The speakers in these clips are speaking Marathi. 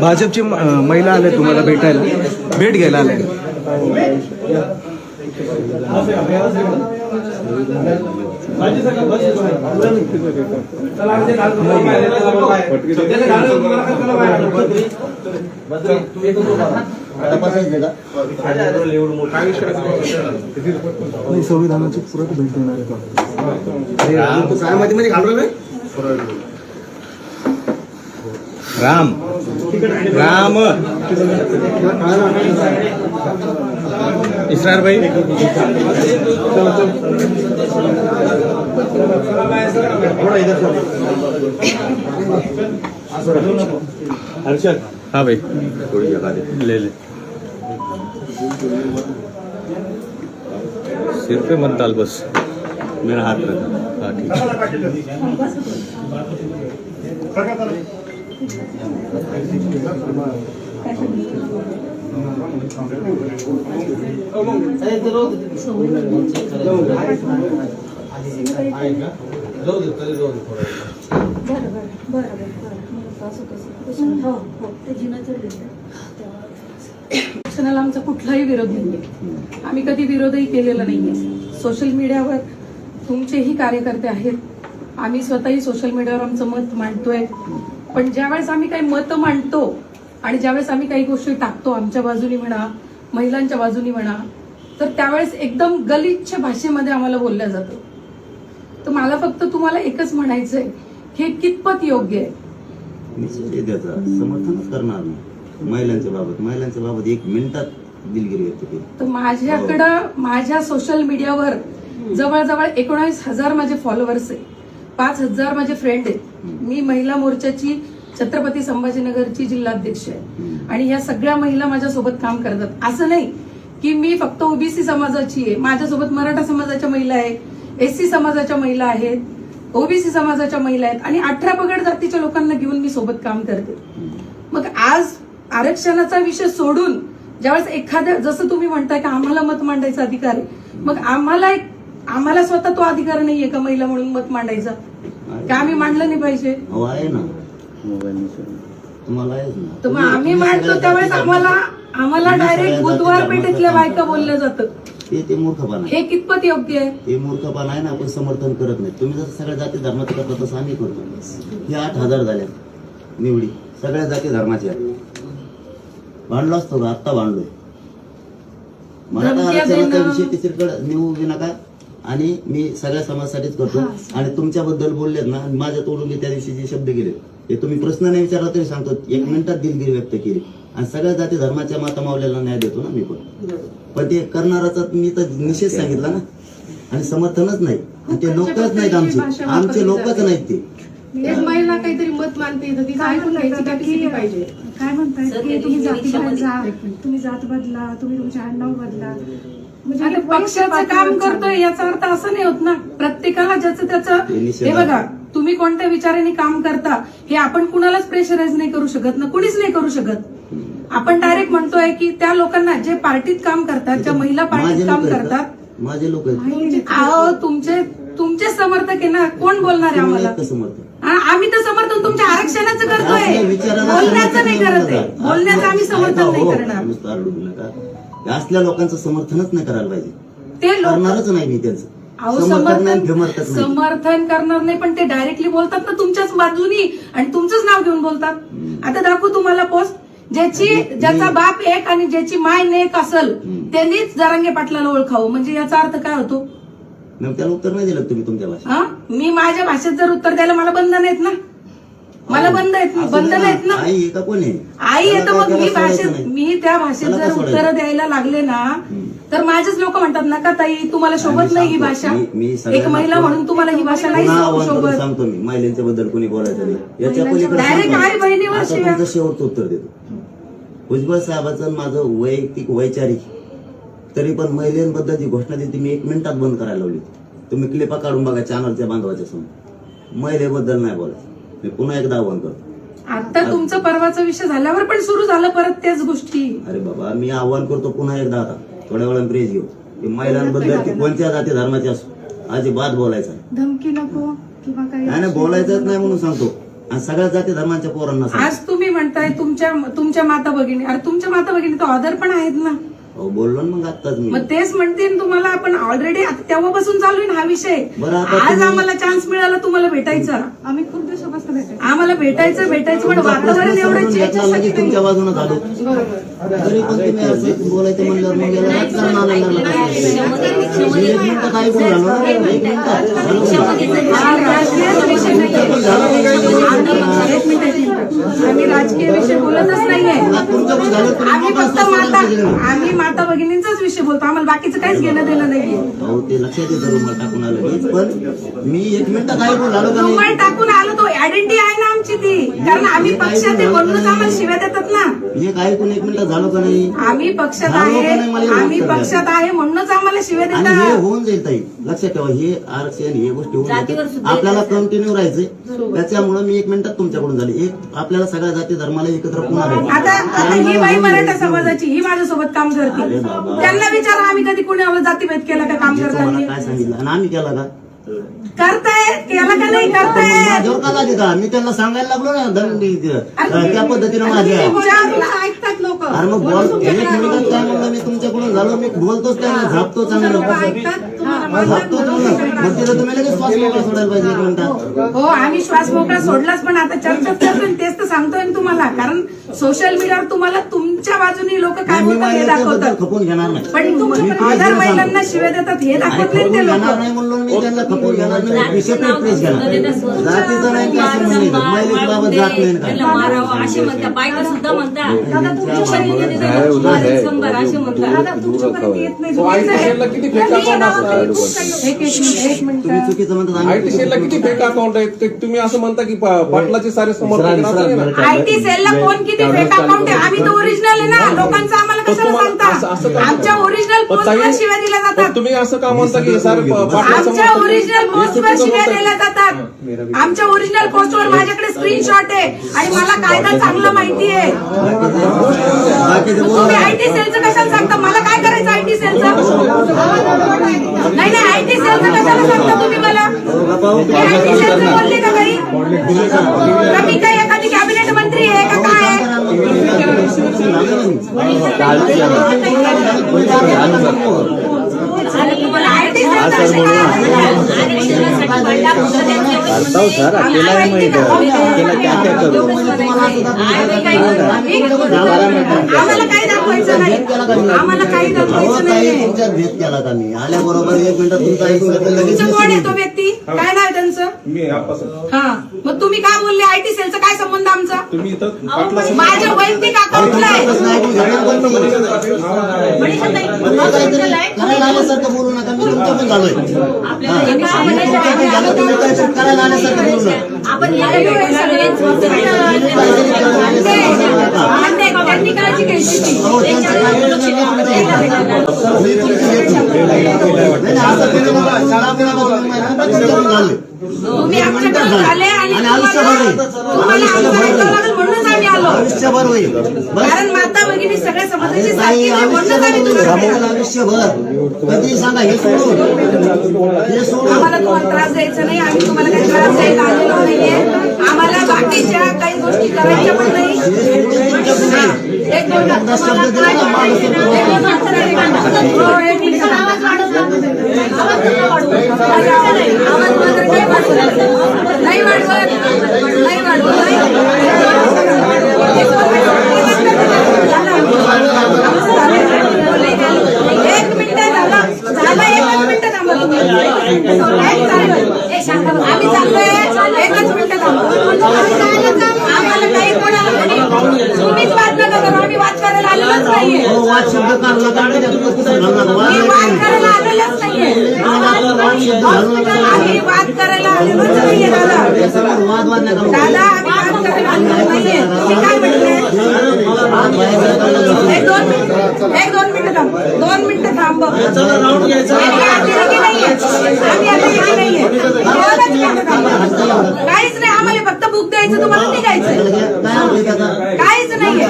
भाजपची महिला आल्या तुम्हाला भेटायला. भेट घ्यायला आल्या. नाही, संविधानाची पुरत भेट देणार आहे काय राम. राम. इसरार भाई. हर्षद. हाँ भाई. थोड़ी जगह दे. ले ले. सिर पे मत डाल बस. मेरा हाथ रख. हाँ ठीक है बरं बरं बरं बरं बरं असं कसं हो हो ते जिनाचं शिक्षणाला आमचा कुठलाही विरोध नाहीये आम्ही कधी विरोधही केलेला नाहीये. सोशल मीडियावर तुमचेही कार्यकर्ते आहेत. आम्ही स्वतःही सोशल मीडियावर आमचं मत मांडतोय. पण ज्यावेळेस आम्ही काही मत मांडतो आणि ज्यावेळेस आम्ही काही गोष्टी टाकतो आमच्या बाजूनी म्हणा महिलांच्या बाजूनी म्हणा तर त्यावेळेस एकदम गलिच्छ भाषेमध्ये आम्हाला बोललं जातं. तर मला फक्त तुम्हाला एकच म्हणायचंय हे कितपत योग्य आहे? निश्चित त्याचा समर्थनच करणार नाही. महिलांच्या बाबत महिलांच्या बाबत एक मिनिटात दिलगिरी व्यक्त तर माझ्याकडं माझ्या सोशल मीडियावर जवळजवळ एकोणावीस हजार माझे फॉलोअर्स आहे. पाच हजार माझे फ्रेंड आहेत. मी महिला मोर्चाची छत्रपती संभाजीनगरची जिल्हाध्यक्ष आहे. आणि या सगळ्या महिला माझ्यासोबत काम करतात. असं नाही की मी फक्त ओबीसी समाजाची आहे. माझ्यासोबत मराठा समाजाच्या महिला आहे एससी समाजाच्या महिला आहेत ओबीसी समाजाच्या महिला आहेत आणि अठरा पगड जातीच्या लोकांना घेऊन मी सोबत काम करते. मग आज आरक्षणाचा विषय सोडून ज्यावेळेस एखाद्या जसं तुम्ही म्हणताय की आम्हाला मत मांडायचा अधिकार आहे. मग आम्हाला एक आम्हाला स्वतः तो अधिकार नाहीये का महिला म्हणून मत मांडायचा? का आम्ही मांडलं नाही पाहिजे? अहो आहे ना. तुम्हाला आहेच ना. तर मग आम्ही मांडतो त्यावेळेस आम्हाला आम्हाला डायरेक्ट बुधवार पेठेतल्या बायका बोललं जातं ते ते मूर्खपणा आहे. हे कितपत योग्य आहे? ते मूर्खपणा आहे ना आपण समर्थन करत नाही. तुम्ही जसं सगळ्या जाती धर्माचं करता तसं आम्ही करतो. हे आठ हजार झाल्या निवडी. सगळ्या जाती धर्माच्या भांडलो असतो का? आत्ता भांडलोय मराठा आरक्षणाचा. विषय तिसरीकडे नेऊ नका आणि मी सगळ्या समाजासाठीच करतो. आणि तुमच्याबद्दल बोललेत ना आणि माझ्या तोडून मी त्या दिवशी जे शब्द गेले ते तुम्ही प्रश्न नाही विचारला तरी सांगतो. एक मिनिटात दिलगिरी व्यक्त केली. आणि सगळ्या जाती धर्माच्या माता मावल्याला न्याय देतो ना मी पण. पण ते करणाराचा मी तर निषेध सांगितला ना. आणि समर्थनच नाही. आणि ते लोकच नाहीत आमचे. आमचे लोकच नाहीत ते. एक महिला काहीतरी मत मानते पाहिजे. काय म्हणताय? तुम्ही जात बदला तुम्ही तुमचे आडनाव बदला. म्हणजे वैयक्तिक पक्षाचं काम करतोय याचा अर्थ असं नाही होत ना. प्रत्येकाला ज्याचं त्याचं हे हे बघा तुम्ही कोणत्या विचाराने काम करता हे आपण कुणालाच प्रेशराईज नाही करू शकत ना. कुणीच नाही करू शकत. आपण डायरेक्ट म्हणतोय की त्या लोकांना जे पार्टीत काम करतात ज्या महिला पार्टीत काम करतात? माझे लोक तुमचे तुमचे समर्थक आहे ना. कोण बोलणार आहे आम्हाला? आम्ही तर समर्थन तुमच्या आरक्षणाचं करतोय. बोलण्याचं नाही करत आहे. बोलण्याचं आम्ही समर्थन नाही करणार. असल्या लोकांचं समर्थनच नाही करायला पाहिजे. ते लोक करणारच नाही मी त्यांचं. अहो समर्थन नाही समर्थन फेमर्थक नाही. समर्थन करणार नाही पण ते डायरेक्टली बोलतात ना तुमच्याच बाजूनी आणि तुमचंच नाव घेऊन बोलतात. आता दाखवू तुम्हाला पोस्ट ज्याची ज्याचा बाप एक आणि ज्याची माय नेक असल त्यांनीच जरांगे पाटलाला ओळखावं. म्हणजे याचा अर्थ काय होतो? मग त्याला उत्तर नाही दिलं तुम्ही तुमच्या भाषेत? हा? मी माझ्या भाषेत जर उत्तर द्यायला मला बंधन आहेत ना? मला बंद आहेत असं बंधन नाही आहेत ना. आई आहे का कोण? आहे आई काय मग मी भाषेत. मी त्या भाषेत जर उत्तर? द्यायला लागले ना तर माझेच लोक म्हणतात नका ताई तुम्हाला शोभत नाही ही भाषा. एक महिला म्हणून तुम्हाला ही भाषा नाही शोभत सांगतो मी. महिलांच्या बद्दल कोणी बोलायचं नाही. याच्या सांगतो. आई बहिणीवर शिव्या. शेवटचं उत्तर देतो. भुजबळ साहेबाचं माझं वैयक्तिक वैचारिक. तरी पण महिलांबद्दल जी घोषणा दिली मी एक मिनिटात बंद करायला लावली. तुम्ही क्लिपा काढून बघा चॅनलच्या बांधवाच्या समोर. महिलेबद्दल नाही बोलायचं. मी पुन्हा एकदा आव्हान करतो. आता तुमचं परवाचा विषय झाल्यावर पण सुरू झालं परत त्याच गोष्टी. अरे बाबा मी आव्हान करतो पुन्हा एकदा आता. थोड्या वेळा प्रेज घेऊ. की महिलांबद्दल ती कोणत्या जाती धर्माची असो अजिबात बोलायचं नाही. धमकी नको किंवा काही नाही नाही बोलायचंच नाही म्हणून सांगतो. आणि सगळ्या जाती धर्मांच्या पोरांना. आज तुम्ही म्हणताय तुमच्या तुमच्या माता भगिनी. अरे तुमच्या माता भगिनी तर ऑदर पण आहेत ना. अहो, बोललो ना मग आत्ताच मी. मग तेच म्हणते ना तुम्हाला आपण ऑलरेडी तेव्हापासून चालू आहे ना हा विषय. बरं, आता आज तुम्ही- आम्हाला चान्स मिळाला तुम्हाला भेटायचा. आम्ही खूप भेटायचो आम्हाला भेटायचं भेटायचं पण वातावरण एवढं तुमच्या बाजूनं झालो. तरी पण तुम्ही असं बोलायचं म्हणलं मग याला राजकारण आलं ना. एक मिनिटं काय बोलू एक मिनिटं मिनिट आम्ही राजकीय विषय बोलतच नाहीये आम्ही फक्त माता आम्ही माता भगिनींचाच विषय बोलतो आम्हाला बाकीचं काहीच घेणं देणं नाहीये ते लक्षात येतं रुमाल टाकून आलं पण मी एक काय का रुमाल टाकून आलो तो आयडेंटिटी आहे ना आमची ती कारण आम्ही पक्षात आहे आम्हाला शिव्या देतात ना एक ऐकून एक मिनिटं झालो का नाही? आम्ही पक्षात झालो आहे का नाही मला एवढं आम्ही उत्तर द्या. पक्षात आहे म्हणूनच आम्हाला शिव्या आणि हे देतात होऊन जाईल ताई. लक्षात ठेवा हे आरक्षण हे गोष्टी होऊन जातीवर. सुद्धा आपल्याला कंटिन्यू राहायचंय. त्याच्यामुळे मी एक मिनिटात तुमच्याकडून झाले. एक आपल्याला सगळ्या जाती धर्माला एकत्र पुन्हा आता आता ही बाई मराठा समाजाची ही माझ्यासोबत काम करते. त्यांना विचारा आम्ही कधी कुणाला जातीभेद केला का काम करताना? काय सांगितलं? आणि आम्ही केला का? करताय? केला का नाही करताय? माझ्यावर का लागेल का मी त्यांना सांगायला लागलो ना दंडी त्या पद्धतीनं माझ्या. ऐकतात लोक. अरे मग बोल एक मिनिटात काय म्हणलं मी तुमच्याकडून झालो मी बोलतोच काय नाही झापतो चांगलं झापतो चांगलं मग तिथं तुम्ही लगेच श्वास मोकळा सोडायला पाहिजे एक मिनिटात हो आम्ही श्वास मोकळा सोडलाच पण आता चर्चाच करतोय तेच तर सांगतोय ना तुम्हाला. कारण सोशल मीडियावर तुम्हाला तुमच्या बाजूनी लोक काय मी बोलतात हे दाखवतात. खपून घेणार नाही. पण तुम्ही आधार. महिलांना शिव्या देतात हे आणि दाखवत खपून नाहीत ते घेणार लोक. नाही म्हणून मी त्यांना खपून घेणार नाही. सेपरेट प्रेस घेणार जातीचं नाही काय संबंध नाही महिलेची बाबत जात नाही काय त्याला मारावं असे म्हणतात. बायका सुद्धा म्हणतात. दादा तुमच्या शंभर असे म्हणतात. दादा तुमच्यापर्यंत येत नाही. आयटी सेलला किती फेक अकाउंट असतात एक एक मिनिट एक तुम्ही मिनिट चुकीचं म्हणतात आयटी आम्ही सेलला किती फेक अकाउंट आहेत ते तुम्ही असं म्हणता की पा- पाटलाचे सारे समर्थक आहे ना? आयटी सेलला कोण किती फेक अकाउंट आहे. आम्ही तर ओरिजिनल आहे ना? लोकांचं आम्हाला कशाला सांगता? आमच्या ओरिजिनल पोस्टवर शिव्या दिल्या जातात. तुम्ही असं का म्हणता की सारे आमच्या ओरिजिनल हे पोस्टवर शिव्या. दिल्या जातात. आमच्या ओरिजिनल पोस्टवर माझ्याकडे स्क्रीनशॉट आहे आणि मला कायदा चांगला माहिती आहे. तुम्ही आयटी सेलचं कशाला सांगता? मला काय करायचं आयटी सेलचं नाही नाही आयटी सेलचं कशाला सांगता तुम्ही मला? आयटी सेलचं बोलले का काही का मी काय एखादी कॅबिनेट मंत्री आहे का काय आहे? आणि तुम्हाला आयटी सेलचं असे काय आरक्षणासाठी भांडा फुटलं त्यांचं एवढं आता हो सर अकेला नाही. माहीत आहे अकेला क्या क्या करू आम्हाला काही दाखवायचं नाही आम्हाला काही अहो दाखवायचं ताई नाही. तुमच्यात भेद केला का मी आल्याबरोबर एक मिनिटात तुमचं घेतलं लगेच तुमचं कोण आहे तो विसरून व्यक्ती काय नाव त्यांचं? मी हा. मग तुम्ही काय बोलले? आयटी सेलचा काय संबंध आमचा? तुम्ही इथं पाटला माझ्या वैयक्तिक अकाउंटला आहे. प्रश्न ऐकून घेणार पण तुम्ही. तुम्ही काहीतरी करायला आल्यासारखं बोलू नका. मी तुमचं पण झालोय. हा. मी तुमचं पण झालं? तुम्ही काहीतरी करायला आल्यासारखं बोलू नका. आपण त्यांनी काळजी घ्यायची ती. अहो, त्यांचं काय वेळ नाही, मी तुमची घेतो. नाही, नाही, असं करू नका. शाळा माहिती तुमचं पण झालंय. तुम्ही आमच्याकडे आणि आयुष्यभर होईल. कारण माता भगिनी सगळ्या समाजाची ताई आहे, म्हणूनच आयुष्यभर आम्ही कधी सांगा हे सोडून. हे सोडून. आम्हाला तुम्हाला त्रास द्यायचा नाही. आम्ही तुम्हाला काही त्रास द्यायला आलेलो नाहीये. आम्हाला बाकीच्या काही गोष्टी करायच्या पण नाही. एक वाढवत. वाढवत एक मिनिट झाला झाला एकच मिनिट थांबा तुम्ही एक चाललोय. ए, शांत बस. आम्ही चाललोय एकच मिनिट आम्हाला काही कोणाला कोणी- तुम्हीच वाद नका करू. आम्ही वाद करायला आलेलोच नाहीये वाद शब्द काढला मी वाद करायला आलेलोच नाहीये वाद आम्ही वाद करायला आलेलोच नाहीये दादा दादा आम्ही दोन मिनिट थांब दोन मिनिटं थांब. काहीच नाही आम्हाला फक्त बुक द्यायचं तुम्हाला निघायचं? काहीच नाहीये?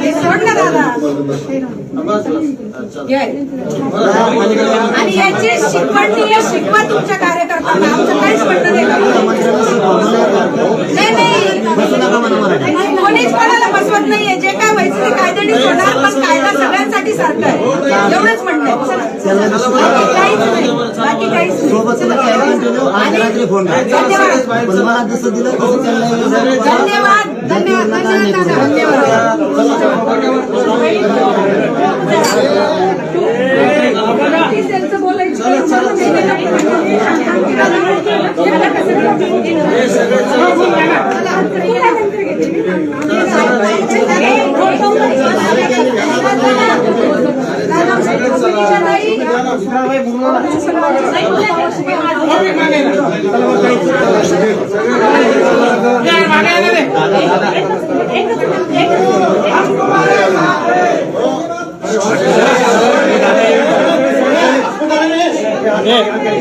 हे सोड ना दादा शिकवणी शिकवा तुमच्या कार्यकर्त्यांना. आमचं काहीच म्हणणं नाही नाही नाही. कोणीच कोणाला बसवत नाहीये. जे काय व्हायचं ते कायद्याने होणार पण कायदा सगळ्यांसाठी सारखा आहे. एवढंच म्हणणं आहे. चला. बाकी काहीच नाही. बाकी काहीच नाही. सोबत तुला काय कंटिन्यू आज रात्री फोन कर. धन्यवाद. पण मला जसं दिलं तसं त्यांना धन्यवाद. धन्यवाद. धन्यवाद त्यांचं बोलायचं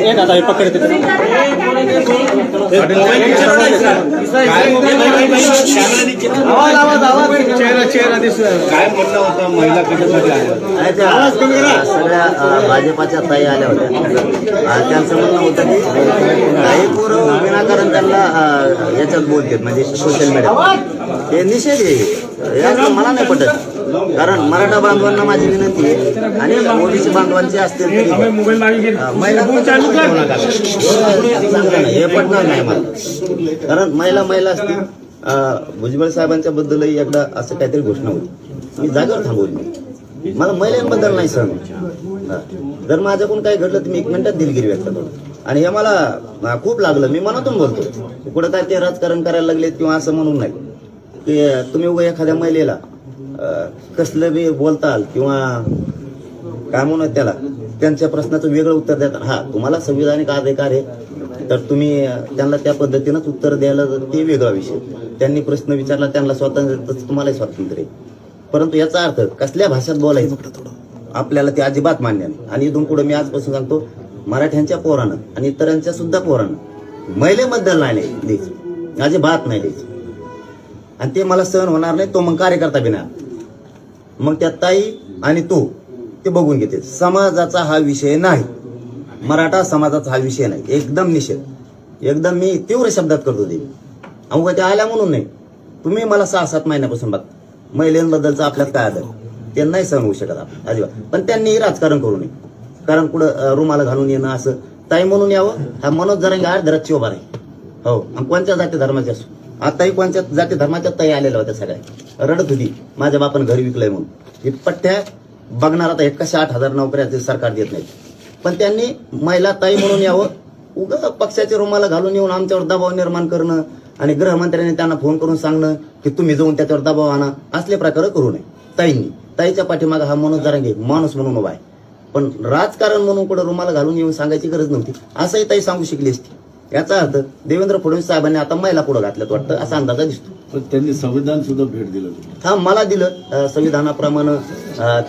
एक आता हे पकडते काय म्हणणं होतं महिला कशासाठी आल्या आणि त्या सगळ्या अ, भाजपाच्या ताई आल्या होत्या. अ, त्यांचं म्हणणं होतं की काही पोरं विनाकारण त्यांना अ, याच्यात बोलतात म्हणजे सोशल मीडिया हे निषेध आहे. याचं मला नाही पटत. कारण मराठा बांधवांना माझी विनंती आहे आणि ओबीसी बांधवांचे असतील हे पटणार नाही मला कारण महिला महिला असतील. भुजबळ साहेबांच्या बद्दलही एकदा असं काहीतरी घोषणा होती. मी जागेवर थांबवली मला महिलांबद्दल नाही सहन जर माझ्याकडून काही घडलं तर मी एक मिनिटात दिलगिरी व्यक्त करतो. आणि हे मला खूप लागलं. मी मनातून बोलतो कुठं काय ते राजकारण करायला लागले किंवा असं म्हणून नाही. की तुम्ही उगा एखाद्या महिलेला कसलं बी बोलताल किंवा काय म्हणत त्याला त्यांच्या प्रश्नाचं वेगळं उत्तर देतात. हा तुम्हाला संविधानिक अधिकार आहे तर तुम्ही त्यांना त्या पद्धतीनंच उत्तर द्यायला ते वेगळा विषय. त्यांनी प्रश्न विचारला त्यांना स्वातंत्र्य तसं तुम्हालाही स्वातंत्र्य परंतु याचा अर्थ कसल्या भाषेत बोलायचं? आपल्याला ते अजिबात मान्य नाही. आणि इथून पुढे मी आजपासून सांगतो मराठ्यांच्या पोरानं आणि इतरांच्या सुद्धा पोरानं महिलेबद्दल नाही द्यायचं अजिबात नाही द्यायचं आणि ते मला सहन होणार नाही तो मग कार्यकर्ता बिना मग त्या ताई आणि तो ते बघून घेते. समाजाचा हा विषय नाही. मराठा समाजाचा हा विषय नाही. एकदम निषेध. एकदम मी तीव्र शब्दात करतो ते. अमुक त्या आल्या म्हणून नाही. तुम्ही मला सहा सात महिन्यापासून बघता महिलांबद्दलचा आपल्यात काय आदर? ते नाही सहन होऊ शकत आपण. अजिबात. पण त्यांनी राजकारण करू नये. कारण कुठं रुमाला घालून येणं असं. ताई म्हणून यावं. हा मनोज जरांगे आठ धराची उभा आहे हो. आणि कोणत्या जाती धर्माचे असो? आताही कोणत्या जाती धर्माच्या ताई आलेल्या होत्या सगळ्या? रडत होती माझ्या बापानं घरी विकलंय म्हणून. ही पट्ट्या बघणार आता एक कशा आठ हजार नोकऱ्या सरकार देत नाही पण त्यांनी महिला ताई म्हणून यावं. उग पक्षाचे रुमाला घालून येऊन आमच्यावर दबाव निर्माण करणं आणि गृहमंत्र्यांनी त्यांना फोन करून सांगणं की तुम्ही जाऊन त्याच्यावर दबाव आणा. असले प्रकार करू नये. ताईंनी. ताईच्या पाठीमागे हा माणूस जरांगे माणूस म्हणून उभा आहे. पण राजकारण म्हणून कुठं रुमाला घालून येऊन सांगायची गरज नव्हती. असंही ताई सांगू शिकली असती. याचा अर्थ देवेंद्र फडणवीस साहेबांनी आता महिला पुढे घातल्यात वाटतं असा अंदाजा दिसतो. पण त्यांनी संविधान सुद्धा भेट दिलं हा मला दिलं संविधानाप्रमाणे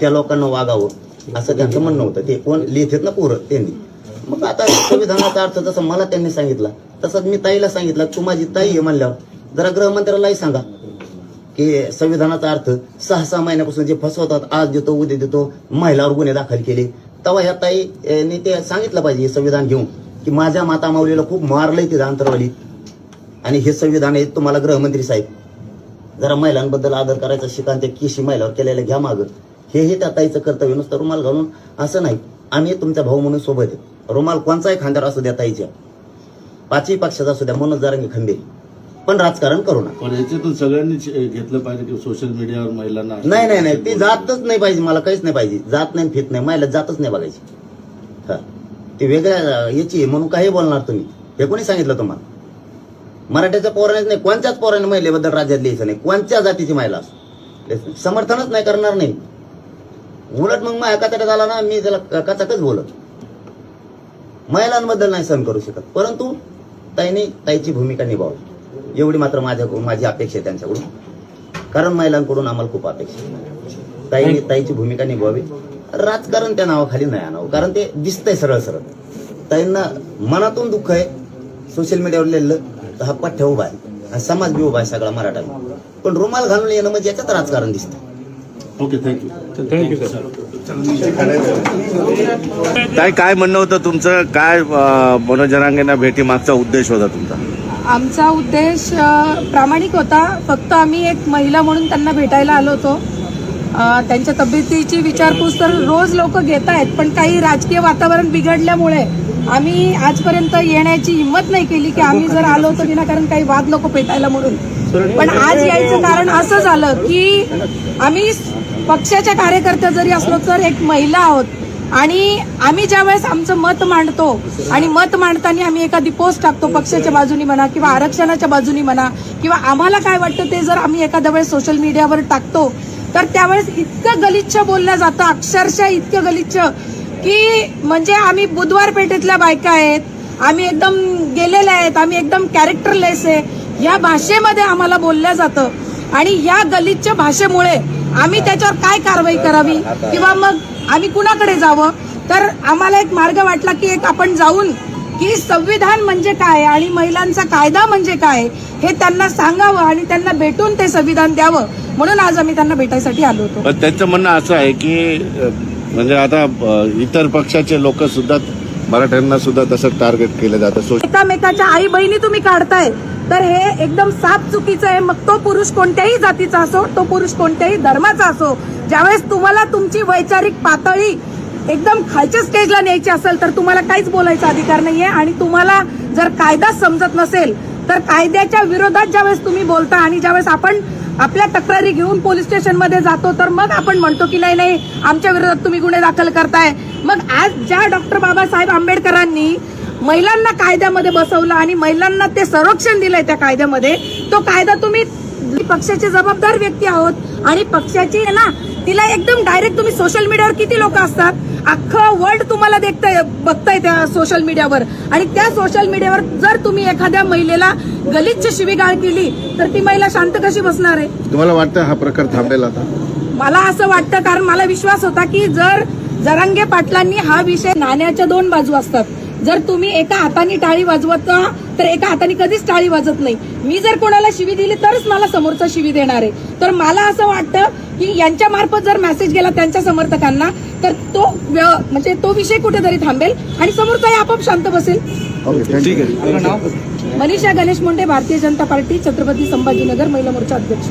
त्या लोकांना वागावं असं त्यांचं म्हणणं होतं. ते कोण लिहितात ना पोरं त्यांनी. मग आता संविधानाचा अर्थ जसं मला त्यांनी सांगितला तसंच मी ताईला सांगितलं तू माझी ताई आहे म्हणल्यावर जरा गृहमंत्र्यालाही सांगा की संविधानाचा अर्थ सहा सहा महिन्यापासून जे फसवतात आज देतो उद्या देतो महिलावर गुन्हे दाखल केले. तेव्हा ह्या ताईने ते सांगितलं पाहिजे संविधान घेऊन. की माझ्या माता माऊलीला खूप मारलंय ते अंतरवाली आणि हे संविधान आहे तुम्हाला गृहमंत्री साहेब. जरा महिलांबद्दल आदर करायचा शिकान त्या केशी महिलावर केलेलं घ्या मागं. हे हे त्या ताईचं कर्तव्य नुसतं रुमाल घालून असं नाही. आम्ही तुमचा भाऊ म्हणून सोबत आहे. रुमाल कोणचाही खांद्यावर असू द्या ताईच्या. पाचही पक्षाचा असू द्या म्हणून जरांगी खंबीर. पण राजकारण करू नका. पण याच्यातून सगळ्यांनीच घेतलं पाहिजे की सोशल मीडियावर महिलांना नाही नाही नाही. ती जातच नाही पाहिजे. मला काहीच नाही पाहिजे. जात नाही फित नाही. महिला जातच नाही बघायची. हा. ती वेगळ्या याची आहे म्हणून काही बोलणार तुम्ही. हे कोणी सांगितलं तुम्हाला? मराठ्याच्या पोरानेच नाही कोणत्याच पोराने महिलेबद्दल राज्यात लिहायचं नाही कोणत्या जातीची महिला असो. समर्थनच नाही करणार नाही. उलट मग माझ्या कचाट्यात आला ना मी त्याला कचाटच बोलत. महिलांबद्दल नाही सहन करू शकत. परंतु ताईने ताईची भूमिका निभावली. एवढी मात्र माझ्या माझी अपेक्षा आहे त्यांच्याकडून. कारण महिलांकडून आम्हाला खूप अपेक्षा. ताईने ताईची भूमिका निभावी. राजकारण त्या नावाखाली नाही आणावं. कारण ते दिसतंय सरळ सरळ. ताईंना मनातून दुःख आहे. सोशल मीडियावर लिहिलं तर हा पठ्ठ्या उभा आहे. आणि समाज बी उभा आहे सगळा मराठा पण रुमाल घालून येणं म्हणजे याच्यात राजकारण दिसतं ओके थँक्यू काय काय म्हणणं होतं तुमचं? काय अं, मनोज जरांगेंना भेटी मागचा उद्देश होता तुमचा? आमचा उद्देश प्रामाणिक होता. फक्त आम्ही एक महिला म्हणून त्यांना भेटायला आलो होतो. त्यांच्या तब्येतीची विचारपूस तर रोज लोक घेत आहेत पण काही राजकीय वातावरण बिघडल्यामुळे आम्ही आजपर्यंत येण्याची हिंमत नाही केली की आम्ही जर आलो तर विनाकारण काही वाद लोक पेटायला म्हणून. पण आज यायचं कारण असं झालं की आम्ही पक्षाच्या कार्यकर्त्या जरी असलो तर एक महिला आहोत आणि आम्ही ज्या वेळेस आमचं मत मांडतो आणि मत मांडताना आम्ही एखादी पोस्ट टाकतो पक्षाच्या बाजूनी म्हणा किंवा आरक्षणाच्या बाजूनी म्हणा किंवा आम्हाला काय वाटतं ते जर आम्ही एखाद्या वेळेस सोशल मीडियावर टाकतो तर त्यावेळेस इतकं गलिच्छ बोललं जातं अक्षरशः इतकं गलिच्छ की म्हणजे आम्ही बुधवार पेठेतल्या बायका आहेत आम्ही एकदम गेलेल्या आहेत आम्ही एकदम कॅरेक्टरलेस आहे. या भाषेमध्ये आम्हाला बोललं जातं. आणि या गलिच्छ भाषेमुळे आम्ही त्याच्यावर काय कारवाई करावी? किंवा मग आम्ही कुणाकडे जावं? तर आम्हाला एक मार्ग वाटला की एक आपण जाऊन की संविधान म्हणजे काय आणि महिलांचा कायदा म्हणजे काय हे त्यांना सांगावं आणि त्यांना भेटून ते संविधान द्यावं म्हणून आज आम्ही त्यांना भेटायसाठी आलो होतो. त्यांचं म्हणणं असं आहे की म्हणजे आता इतर पक्षाचे लोक सुद्धा मराठ्यांना सुद्धा तसं टार्गेट केलं जातं. एकामेकाच्या आई बहिणी तुम्ही काढताय तर हे एकदम साफ चुकीचं आहे. मग तो पुरुष कोणत्याही जातीचा असो तो पुरुष कोणत्याही धर्माचा असो ज्यावेळेस तुम्हाला तुमची वैचारिक पातळी एकदम खालच्या स्टेजला न्यायची असेल तर तुम्हाला काहीच बोलायचा अधिकार नाहीये. आणि तुम्हाला जर कायदा समजत नसेल तर कायद्याच्या विरोधात ज्यावेळेस तुम्ही बोलता आणि ज्यावेळेस आपण आपल्या तक्रारी घेऊन पोलीस स्टेशनमध्ये जातो तर मग आपण म्हणतो की नाही नाही आमच्या विरोधात तुम्ही गुन्हे दाखल करताय. मग आज ज्या डॉक्टर बाबासाहेब आंबेडकरांनी महिलांना कायद्यामध्ये बसवलं आणि महिलांना ते संरक्षण दिलंय त्या कायद्यामध्ये तो कायदा तुम्ही पक्षाचे जबाबदार व्यक्ती आहोत आणि पक्षाची आहे ना तिला एकदम डायरेक्ट तुम्ही सोशल मीडियावर किती लोक असतात? अख्खं वर्ल्ड तुम्हाला देखताय बघताय त्या सोशल मीडियावर आणि त्या सोशल मीडियावर जर तुम्ही एखाद्या महिलेला गलिच्छ शिवीगाळ केली तर ती महिला शांत कशी बसणार आहे? तुम्हाला वाटतं हा प्रकार थांबेल आता? मला असं वाटतं कारण मला विश्वास होता की जर जरांगे पाटलांनी हा विषय नाण्याच्या दोन बाजू असतात. जर तुम्ही एका हाताने टाळी वाजवता तर एका हाताने कधीच टाळी वाजत नाही. मी जर कोणाला शिवी दिली तरच मला समोरचा शिवी देणार आहे. तर मला असं वाटतं की यांच्या मार्फत जर मेसेज गेला त्यांच्या समर्थकांना तर तो व्य- म्हणजे तो विषय कुठेतरी थांबेल आणि समोरचाही आपोआप शांत बसेल. ठीक आहे. मनीषा गणेश मुंडे भारतीय जनता पार्टी छत्रपती संभाजीनगर महिला मोर्चा अध्यक्ष.